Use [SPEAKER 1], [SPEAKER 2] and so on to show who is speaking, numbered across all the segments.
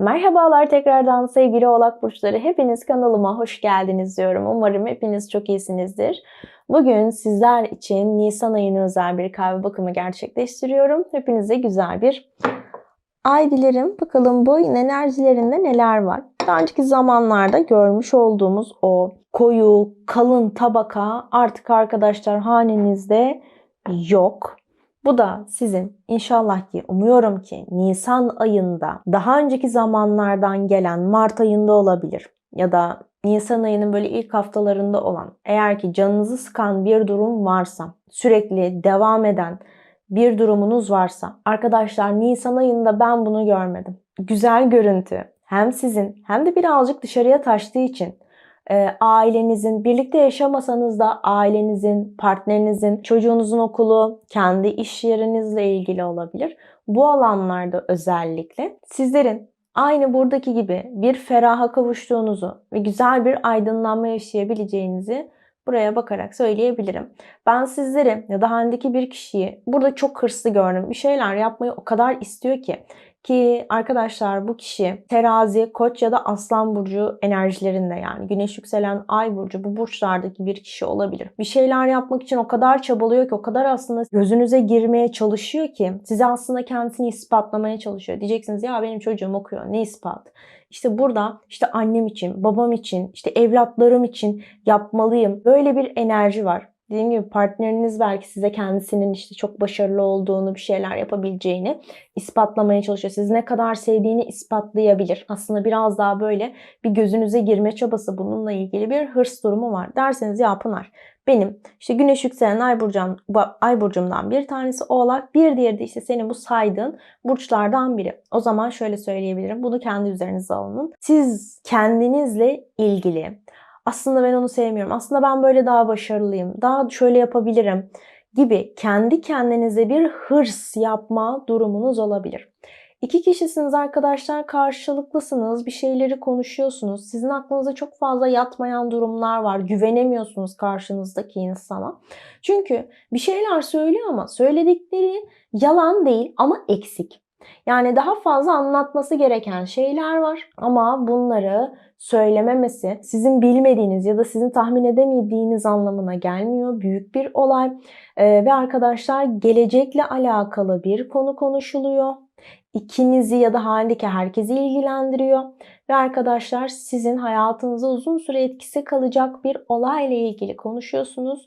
[SPEAKER 1] Merhabalar tekrardan sevgili oğlak burçları. Hepiniz kanalıma hoş geldiniz diyorum. Umarım hepiniz çok iyisinizdir. Bugün sizler için Nisan ayına özel bir kahve bakımı gerçekleştiriyorum. Hepinize güzel bir ay dilerim. Bakalım bu enerjilerinde neler var? Daha önceki zamanlarda görmüş olduğumuz o koyu, kalın tabaka artık arkadaşlar hanenizde yok. Bu da sizin inşallah ki umuyorum ki Nisan ayında daha önceki zamanlardan gelen Mart ayında olabilir ya da Nisan ayının böyle ilk haftalarında olan eğer ki canınızı sıkan bir durum varsa sürekli devam eden bir durumunuz varsa arkadaşlar Nisan ayında ben bunu görmedim. Güzel görüntü hem sizin hem de birazcık dışarıya taştığı için e, ailenizin, birlikte yaşamasanız da ailenizin, partnerinizin, çocuğunuzun okulu, kendi iş yerinizle ilgili olabilir. Bu alanlarda özellikle sizlerin aynı buradaki gibi bir feraha kavuştuğunuzu ve güzel bir aydınlanma yaşayabileceğinizi buraya bakarak söyleyebilirim. Ben sizleri ya da handeki bir kişiyi burada çok hırslı gördüm. Bir şeyler yapmayı o kadar istiyor ki ki arkadaşlar bu kişi terazi, koç ya da aslan burcu enerjilerinde yani güneş yükselen ay burcu bu burçlardaki bir kişi olabilir. Bir şeyler yapmak için o kadar çabalıyor ki o kadar aslında gözünüze girmeye çalışıyor ki size aslında kendisini ispatlamaya çalışıyor. Diyeceksiniz ya benim çocuğum okuyor ne ispat? İşte burada işte annem için, babam için, işte evlatlarım için yapmalıyım. Böyle bir enerji var. Dediğim gibi partneriniz belki size kendisinin işte çok başarılı olduğunu, bir şeyler yapabileceğini ispatlamaya çalışıyor. Sizi ne kadar sevdiğini ispatlayabilir. Aslında biraz daha böyle bir gözünüze girme çabası bununla ilgili bir hırs durumu var. Derseniz ya Pınar benim işte güneş yükselen ay, burcum, ay burcumdan bir tanesi oğlak bir diğeri de işte senin bu saydığın burçlardan biri. O zaman şöyle söyleyebilirim bunu kendi üzerinize alın. Siz kendinizle ilgili aslında ben onu sevmiyorum. Aslında ben böyle daha başarılıyım. Daha şöyle yapabilirim gibi kendi kendinize bir hırs yapma durumunuz olabilir. İki kişisiniz arkadaşlar karşılıklısınız bir şeyleri konuşuyorsunuz. Sizin aklınıza çok fazla yatmayan durumlar var. Güvenemiyorsunuz karşınızdaki insana. Çünkü bir şeyler söylüyor ama söyledikleri yalan değil ama eksik. Yani daha fazla anlatması gereken şeyler var ama bunları söylememesi sizin bilmediğiniz ya da sizin tahmin edemediğiniz anlamına gelmiyor. Büyük bir olay ee, ve arkadaşlar gelecekle alakalı bir konu konuşuluyor. İkinizi ya da halindeki herkesi ilgilendiriyor. Ve arkadaşlar sizin hayatınıza uzun süre etkisi kalacak bir olayla ilgili konuşuyorsunuz.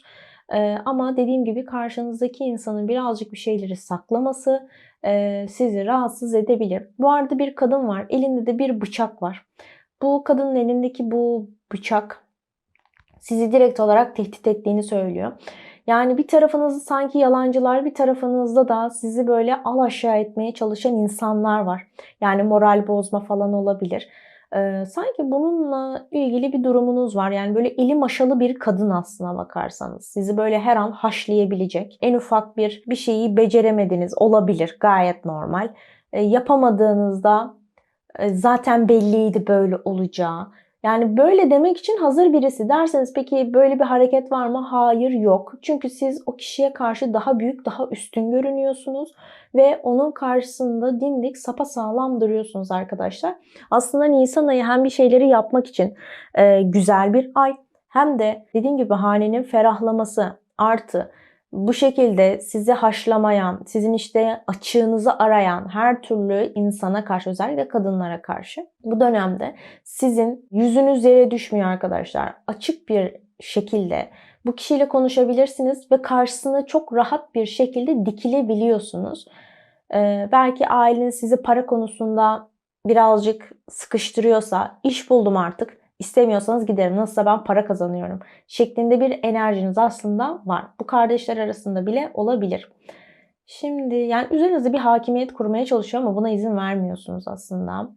[SPEAKER 1] Ee, ama dediğim gibi karşınızdaki insanın birazcık bir şeyleri saklaması e, sizi rahatsız edebilir. Bu arada bir kadın var. Elinde de bir bıçak var. Bu kadının elindeki bu bıçak sizi direkt olarak tehdit ettiğini söylüyor. Yani bir tarafınızda sanki yalancılar, bir tarafınızda da sizi böyle al aşağı etmeye çalışan insanlar var. Yani moral bozma falan olabilir. Sanki bununla ilgili bir durumunuz var. Yani böyle eli maşalı bir kadın aslına bakarsanız. Sizi böyle her an haşlayabilecek. En ufak bir bir şeyi beceremediniz olabilir. Gayet normal. Ee, yapamadığınızda zaten belliydi böyle olacağı. Yani böyle demek için hazır birisi derseniz peki böyle bir hareket var mı? Hayır yok. Çünkü siz o kişiye karşı daha büyük, daha üstün görünüyorsunuz ve onun karşısında dimdik sapa sağlam duruyorsunuz arkadaşlar. Aslında Nisan ayı hem bir şeyleri yapmak için e, güzel bir ay hem de dediğim gibi hanenin ferahlaması artı bu şekilde sizi haşlamayan, sizin işte açığınızı arayan her türlü insana karşı özellikle kadınlara karşı bu dönemde sizin yüzünüz yere düşmüyor arkadaşlar. Açık bir şekilde bu kişiyle konuşabilirsiniz ve karşısına çok rahat bir şekilde dikilebiliyorsunuz. Ee, belki aileniz sizi para konusunda birazcık sıkıştırıyorsa iş buldum artık İstemiyorsanız giderim. Nasılsa ben para kazanıyorum. Şeklinde bir enerjiniz aslında var. Bu kardeşler arasında bile olabilir. Şimdi yani üzerinizde bir hakimiyet kurmaya çalışıyor ama buna izin vermiyorsunuz aslında.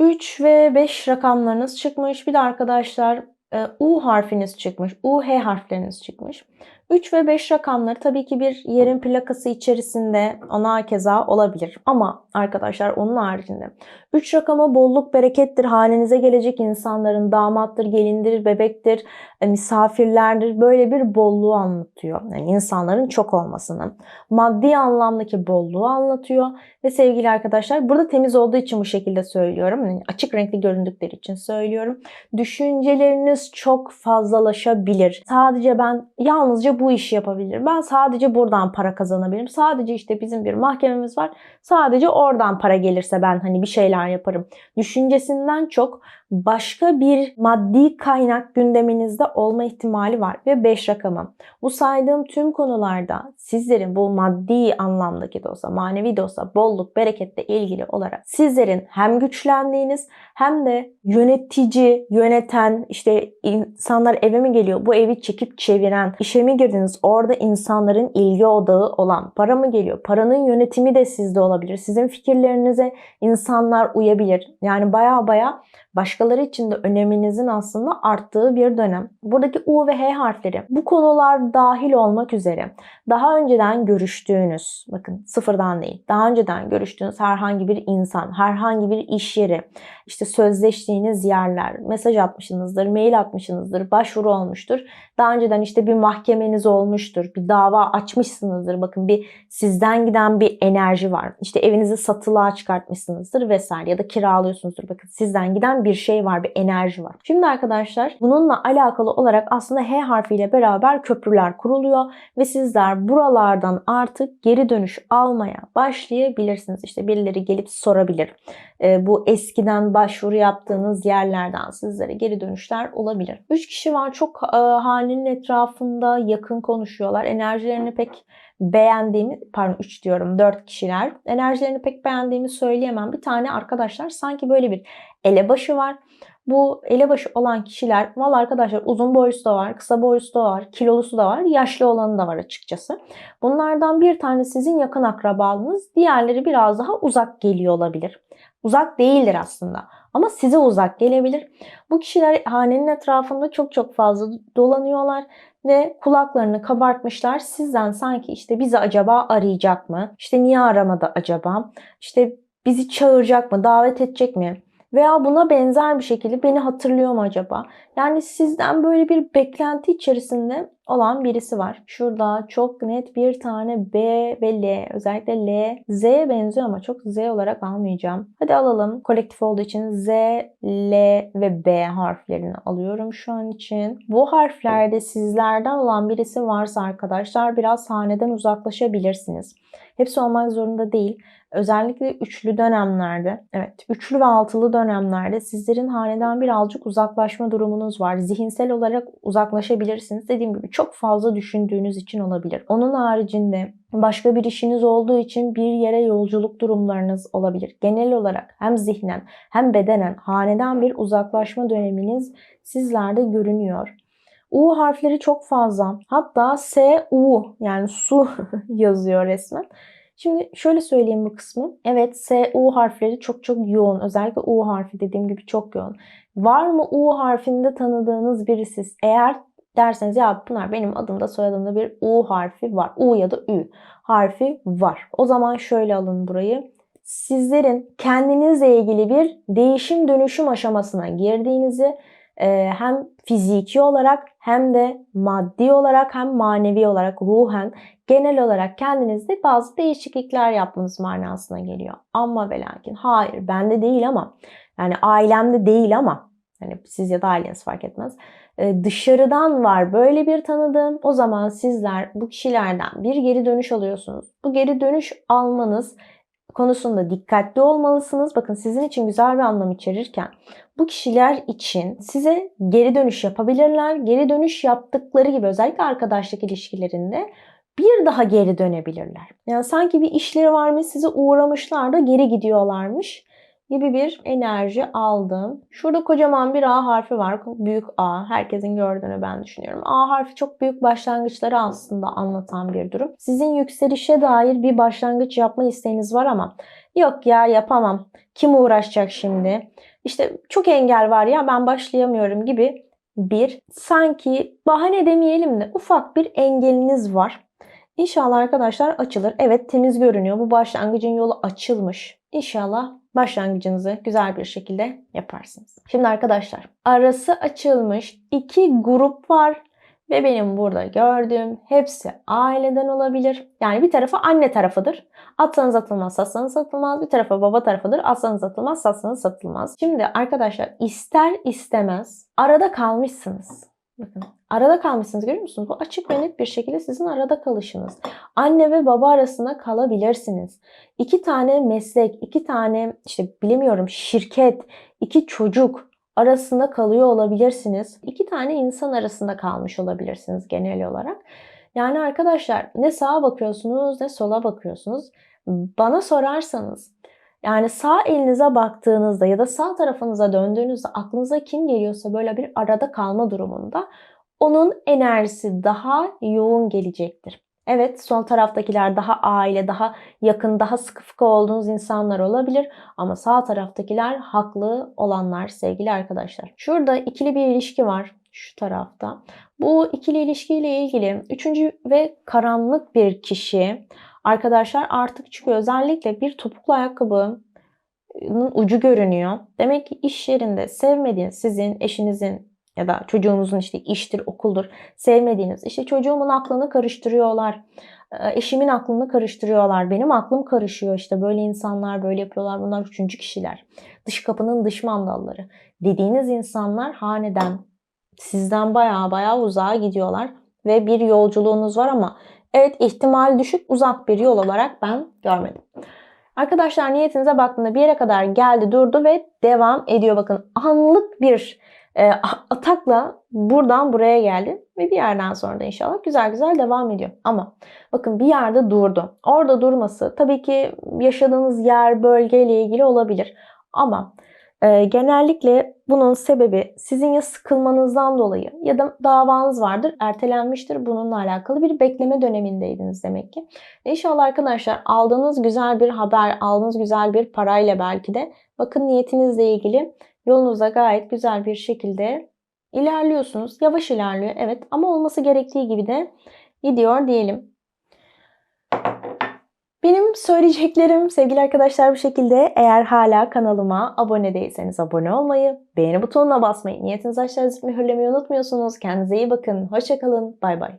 [SPEAKER 1] 3 ve 5 rakamlarınız çıkmış. Bir de arkadaşlar e, U harfiniz çıkmış. U, H harfleriniz çıkmış. 3 ve 5 rakamları tabii ki bir yerin plakası içerisinde ona keza olabilir. Ama arkadaşlar onun haricinde 3 rakamı bolluk berekettir, halinize gelecek insanların damattır, gelindir, bebektir, e, misafirlerdir. Böyle bir bolluğu anlatıyor. Yani insanların çok olmasını. Maddi anlamdaki bolluğu anlatıyor. Ve sevgili arkadaşlar burada temiz olduğu için bu şekilde söylüyorum. Yani açık renkli göründükleri için söylüyorum. Düşünceleriniz çok fazlalaşabilir. Sadece ben yalnızca bu işi yapabilirim. Ben sadece buradan para kazanabilirim. Sadece işte bizim bir mahkememiz var. Sadece oradan para gelirse ben hani bir şeyler yaparım. Düşüncesinden çok başka bir maddi kaynak gündeminizde olma ihtimali var ve 5 rakamı. Bu saydığım tüm konularda sizlerin bu maddi anlamdaki de olsa, manevi de olsa bolluk, bereketle ilgili olarak sizlerin hem güçlendiğiniz hem de yönetici, yöneten, işte insanlar eve mi geliyor, bu evi çekip çeviren, işe mi girdiniz, orada insanların ilgi odağı olan, para mı geliyor, paranın yönetimi de sizde olabilir. Sizin fikirlerinize insanlar uyabilir. Yani baya baya başkaları için de öneminizin aslında arttığı bir dönem. Buradaki U ve H harfleri bu konular dahil olmak üzere daha önceden görüştüğünüz, bakın sıfırdan değil, daha önceden görüştüğünüz herhangi bir insan, herhangi bir iş yeri, işte sözleştiğiniz yerler, mesaj atmışsınızdır, mail atmışsınızdır, başvuru olmuştur. Daha önceden işte bir mahkemeniz olmuştur, bir dava açmışsınızdır. Bakın bir sizden giden bir enerji var. İşte evinizi satılığa çıkartmışsınızdır vesaire ya da kiralıyorsunuzdur. Bakın sizden giden bir şey var, bir enerji var. Şimdi arkadaşlar bununla alakalı olarak aslında H harfiyle beraber köprüler kuruluyor ve sizler buralardan artık geri dönüş almaya başlayabilirsiniz. İşte birileri gelip sorabilir. E, bu eskiden başvuru yaptığınız yerlerden sizlere geri dönüşler olabilir. 3 kişi var çok e, hanenin etrafında yakın konuşuyorlar. Enerjilerini pek beğendiğimi, pardon 3 diyorum 4 kişiler. Enerjilerini pek beğendiğimi söyleyemem. Bir tane arkadaşlar sanki böyle bir elebaşı var. Bu elebaşı olan kişiler, valla arkadaşlar uzun boylusu da var, kısa boylusu da var, kilolusu da var, yaşlı olanı da var açıkçası. Bunlardan bir tane sizin yakın akrabalığınız, diğerleri biraz daha uzak geliyor olabilir. Uzak değildir aslında ama size uzak gelebilir. Bu kişiler hanenin etrafında çok çok fazla dolanıyorlar ve kulaklarını kabartmışlar. Sizden sanki işte bizi acaba arayacak mı? İşte niye aramadı acaba? İşte bizi çağıracak mı? Davet edecek mi? Veya buna benzer bir şekilde beni hatırlıyor mu acaba? Yani sizden böyle bir beklenti içerisinde olan birisi var. Şurada çok net bir tane B ve L. Özellikle L, Z'ye benziyor ama çok Z olarak almayacağım. Hadi alalım. Kolektif olduğu için Z, L ve B harflerini alıyorum şu an için. Bu harflerde sizlerden olan birisi varsa arkadaşlar biraz haneden uzaklaşabilirsiniz. Hepsi olmak zorunda değil. Özellikle üçlü dönemlerde, evet üçlü ve altılı dönemlerde sizlerin haneden birazcık uzaklaşma durumunuz var. Zihinsel olarak uzaklaşabilirsiniz. Dediğim gibi çok fazla düşündüğünüz için olabilir. Onun haricinde başka bir işiniz olduğu için bir yere yolculuk durumlarınız olabilir. Genel olarak hem zihnen hem bedenen haneden bir uzaklaşma döneminiz sizlerde görünüyor. U harfleri çok fazla. Hatta S, U yani su yazıyor resmen. Şimdi şöyle söyleyeyim bu kısmı. Evet S, U harfleri çok çok yoğun. Özellikle U harfi dediğim gibi çok yoğun. Var mı U harfinde tanıdığınız birisi? Eğer derseniz ya Pınar benim adımda soyadımda bir U harfi var. U ya da Ü harfi var. O zaman şöyle alın burayı. Sizlerin kendinizle ilgili bir değişim dönüşüm aşamasına girdiğinizi hem fiziki olarak hem de maddi olarak hem manevi olarak ruhen genel olarak kendinizde bazı değişiklikler yapmanız manasına geliyor. Ama ve lakin hayır bende değil ama yani ailemde değil ama hani siz ya da aileniz fark etmez. Ee, dışarıdan var böyle bir tanıdığım. O zaman sizler bu kişilerden bir geri dönüş alıyorsunuz. Bu geri dönüş almanız konusunda dikkatli olmalısınız. Bakın sizin için güzel bir anlam içerirken bu kişiler için size geri dönüş yapabilirler. Geri dönüş yaptıkları gibi özellikle arkadaşlık ilişkilerinde bir daha geri dönebilirler. Yani sanki bir işleri varmış size uğramışlar da geri gidiyorlarmış gibi bir enerji aldım. Şurada kocaman bir A harfi var. Büyük A. Herkesin gördüğünü ben düşünüyorum. A harfi çok büyük başlangıçları aslında anlatan bir durum. Sizin yükselişe dair bir başlangıç yapma isteğiniz var ama yok ya yapamam. Kim uğraşacak şimdi? İşte çok engel var ya ben başlayamıyorum gibi bir sanki bahane demeyelim de ufak bir engeliniz var. İnşallah arkadaşlar açılır. Evet temiz görünüyor. Bu başlangıcın yolu açılmış. İnşallah başlangıcınızı güzel bir şekilde yaparsınız. Şimdi arkadaşlar arası açılmış iki grup var ve benim burada gördüğüm hepsi aileden olabilir. Yani bir tarafı anne tarafıdır. Atsanız atılmaz, satsanız satılmaz. Bir tarafı baba tarafıdır. Atsanız atılmaz, satsanız satılmaz. Şimdi arkadaşlar ister istemez arada kalmışsınız. Bakın arada kalmışsınız görüyor musunuz? Bu açık ve net bir şekilde sizin arada kalışınız. Anne ve baba arasında kalabilirsiniz. İki tane meslek, iki tane işte bilemiyorum şirket, iki çocuk arasında kalıyor olabilirsiniz. İki tane insan arasında kalmış olabilirsiniz genel olarak. Yani arkadaşlar ne sağa bakıyorsunuz ne sola bakıyorsunuz. Bana sorarsanız yani sağ elinize baktığınızda ya da sağ tarafınıza döndüğünüzde aklınıza kim geliyorsa böyle bir arada kalma durumunda onun enerjisi daha yoğun gelecektir. Evet sol taraftakiler daha aile, daha yakın, daha sıkı fıkı olduğunuz insanlar olabilir. Ama sağ taraftakiler haklı olanlar sevgili arkadaşlar. Şurada ikili bir ilişki var şu tarafta. Bu ikili ilişkiyle ilgili üçüncü ve karanlık bir kişi arkadaşlar artık çıkıyor. Özellikle bir topuklu ayakkabının ucu görünüyor. Demek ki iş yerinde sevmediğiniz sizin eşinizin ya da çocuğunuzun işte iştir, okuldur sevmediğiniz işte çocuğumun aklını karıştırıyorlar. Eşimin aklını karıştırıyorlar. Benim aklım karışıyor işte böyle insanlar böyle yapıyorlar. Bunlar üçüncü kişiler. Dış kapının dış mandalları. Dediğiniz insanlar haneden sizden baya baya uzağa gidiyorlar. Ve bir yolculuğunuz var ama evet ihtimal düşük uzak bir yol olarak ben görmedim. Arkadaşlar niyetinize baktığında bir yere kadar geldi durdu ve devam ediyor. Bakın anlık bir e, atakla buradan buraya geldi ve bir yerden sonra da inşallah güzel güzel devam ediyor. Ama bakın bir yerde durdu. Orada durması tabii ki yaşadığınız yer, bölgeyle ilgili olabilir. Ama e, genellikle bunun sebebi sizin ya sıkılmanızdan dolayı ya da davanız vardır, ertelenmiştir. Bununla alakalı bir bekleme dönemindeydiniz demek ki. İnşallah arkadaşlar aldığınız güzel bir haber, aldığınız güzel bir parayla belki de bakın niyetinizle ilgili yolunuza gayet güzel bir şekilde ilerliyorsunuz. Yavaş ilerliyor evet ama olması gerektiği gibi de gidiyor diyelim. Benim söyleyeceklerim sevgili arkadaşlar bu şekilde. Eğer hala kanalıma abone değilseniz abone olmayı, beğeni butonuna basmayı, niyetinizi aşağıya mühürlemeyi unutmuyorsunuz. Kendinize iyi bakın. Hoşçakalın. Bay bay.